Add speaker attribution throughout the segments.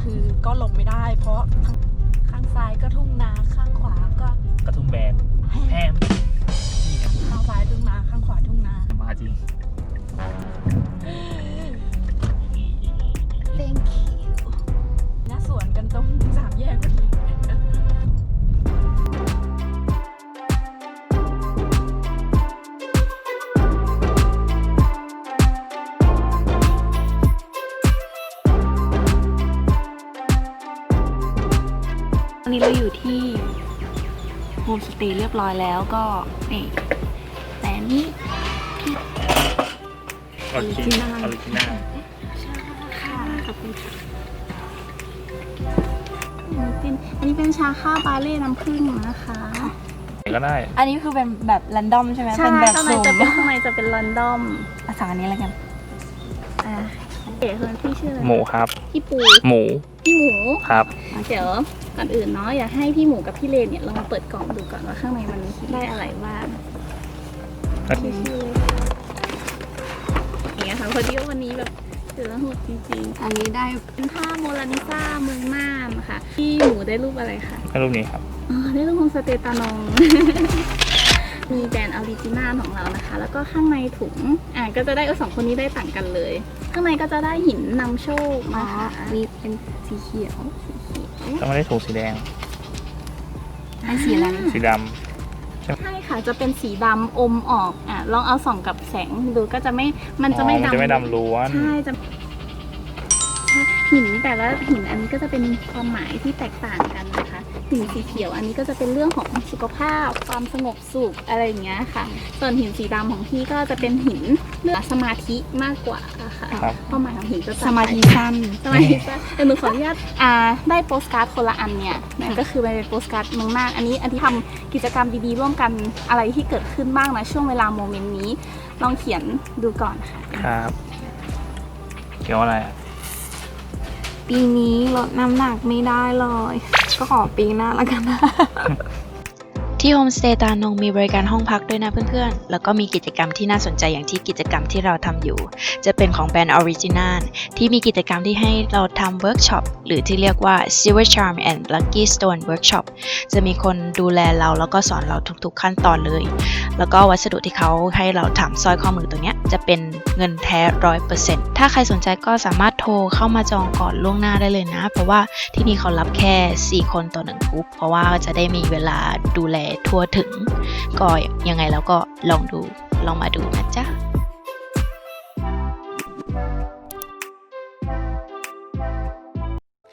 Speaker 1: คือก็ลงไม่ได้ เพราะข้างซ้ายก็ทุ่งนาข้างขวาก็ ตอ
Speaker 2: นนี้เราอยู่ที่โฮมสเตย์เรียบร้อยแล้วก็นี่แต่นี่
Speaker 3: ออริจินอลออริจินัล
Speaker 2: ค่ะขอบคุณค่ะอันนี้เป็นอันนี้เป็นชาข้าวบาเล่น้ำผึ้งนะคะ
Speaker 3: ก็ได้
Speaker 2: อันนี้คือเป็นแบบแรนดอมใช่ไหม
Speaker 4: ใช่
Speaker 2: เป็นแบบ
Speaker 4: ข้างใน
Speaker 2: สุ่ม
Speaker 4: จะเป็นข้างในจะเป็นลอนดอม
Speaker 2: อะสั่งอันนี้แล้วกัน
Speaker 4: อ่าเอ๋คนพี่ชื่ออะไร
Speaker 3: หมูครับ
Speaker 4: พี่ปู
Speaker 3: หมู
Speaker 4: พี่หมู
Speaker 3: ครับ
Speaker 4: เดี๋ยวก่อนอื่นเนาะอยากให้พี่หมูกับพี่เลนเนี่ยลองมาเปิดกล่องดูก่อนว่าข้างในมันได้อะไรบ้างชื่อๆเลยอย่างเงี้ยค่ะพอดีว่าวันนี้แบบเจอแล้วหดจริง
Speaker 2: อันนี้ได้
Speaker 4: ๆเป็นผ้าโมลานิซ่าเมืองน่านค่ะพี่หมูได้รูปอะไรคะ
Speaker 3: ให้รูปนี้ครับ
Speaker 4: อ๋อได้รูปโฮมสเตย์ตานอง มีแบรนด์ออริจินาลของเรานะคะ แล้วก็ข้างในถุงอ่าก็จะได้เอาสองคนนี้ได้ต่างกันเลย ข้างในก็จะได้หินนำโชค
Speaker 2: อ๋อ
Speaker 4: นะคะ
Speaker 2: นี่เป็นสีเขียว
Speaker 3: ต้องไม่ได้ถูกสีแดง
Speaker 2: ให้สีอะไร
Speaker 3: สีด
Speaker 4: ใช่ค่ะจะเป็นสีดำอมออกอะลองเอาส่องกับแสงดูก็จะไม่มันำจะไม่
Speaker 3: อ๋อมัน
Speaker 4: ดำ
Speaker 3: จะไม่ดำล้วน
Speaker 4: ใช่จะใช่หินแต่ละหินอันนี้ก็จะเป็นความหมายที่แตกต่างกันนะคะ หินสีเขียวอันนี้ก็จะเป็นเรื่องของสุขภาพ ความสงบสุขอะไรอย่างเงี้ยค่ะ ส่วนหินสีดำของพี่ก็จะเป็นหินเรื่องสมาธิมากกว่าอะค่ะ
Speaker 3: ครับ
Speaker 4: ความหมายของหินก็จะ
Speaker 2: สมาธิสั้น
Speaker 4: สมาธิสั้นเดี๋ยวหนูขออนุญาตอ่าได้โปสการ์ดคนละอันเนี่ยนั่นก็คือเป็นโปสการ์ดเมืองน่านอันนี้อันที่ทำกิจกรรมดีๆร่วมกันอะไรที่เกิดขึ้นบ้างนะช่วงเวลาโมเมนต์นี้ ลองเขียนดูก่อนค่ะ
Speaker 3: ครับ เกี่ยวอะไรอะ
Speaker 2: ปีนี้ลดน้ำหนักไม่ได้เลย ก็ขอปีหน้าแล้วกันนะ
Speaker 5: ที่โฮมสเตย์ตานงมีบริการห้องพักด้วยนะเพื่อนๆ แล้วก็มีกิจกรรมที่น่าสนใจอย่างที่กิจกรรมที่เราทำอยู่ จะเป็นของแบรนด์ออริจินัลที่มีกิจกรรมที่ให้เราทำเวิร์กช็อปหรือที่เรียกว่า Silver Charm and Lucky Stone Workshop จะมีคนดูแลเราแล้วก็สอนเราทุกๆขั้นตอนเลย แล้วก็วัสดุที่เขาให้เราทำสร้อยข้อมือตัวเนี้ยจะเป็นเงินแท้ร้อยเปอร์เซ็นต์ถ้าใครสนใจก็สามารถโทรเข้ามาจองก่อนล่วงหน้าได้เลยนะ เพราะว่าที่นี่เขารับแค่ 4 คนต่อหนึ่งกรุ๊ปเพราะว่าจะได้มีเวลาดูแลทั่วถึง ก็ยังไงแล้วก็ลองดูลองมาดูนะจ๊ะ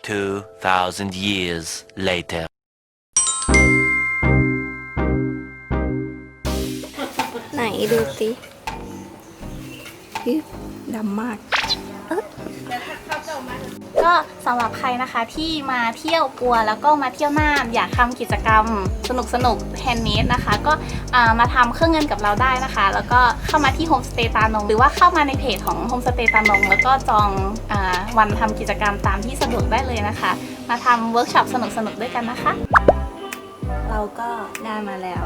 Speaker 6: 2,000 years later.
Speaker 2: ไหนดูสิดำมาก
Speaker 4: ก็สำหรับใครนะคะที่มาเที่ยวปัวแล้วก็มาเที่ยวน่านอยากทำกิจกรรมสนุกสนุกแฮนด์เมดนะคะ ก็มาทำเครื่องเงินกับเราได้นะคะ แล้วก็เข้ามาที่โฮมสเตย์ตานงหรือว่าเข้ามาในเพจของโฮมสเตย์ตานงแล้วก็จองอวันทำกิจกรรมตามที่สะดวกได้เลยนะคะ มาทำเวิร์กช็อปสนุกสนุกด้วยกันนะคะ
Speaker 2: เราก็ได้มาแล้ว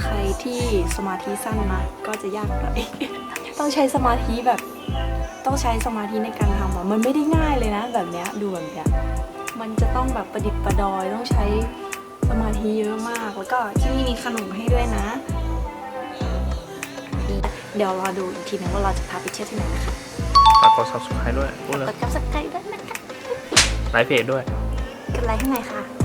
Speaker 2: ใครที่สมาธิสั้นนะก็จะยากหน่อยต้องใช้สมาธิแบบ ต้องใช้สมาธิในการทำอะมันไม่ได้ง่ายเลยนะ แบบเนี้ยดูแบบเนี้ยมันจะต้องแบบประดิษฐ์ประดอยต้องใช้สมาธิเยอะมากแล้วก็ที่นี่มีขนมให้ด้วยนะ เดี๋ยวรอดูอีกทีนึงว่าเราจะพาไปเที่ยวที่ไหนนะคะ
Speaker 3: ฝากกด subscribe ด้วยพูดเลย
Speaker 4: กดกับสกายด้วยนะคะ
Speaker 3: ไลฟ์เพจด้วย
Speaker 2: กันไลค์ข้างในค่ะ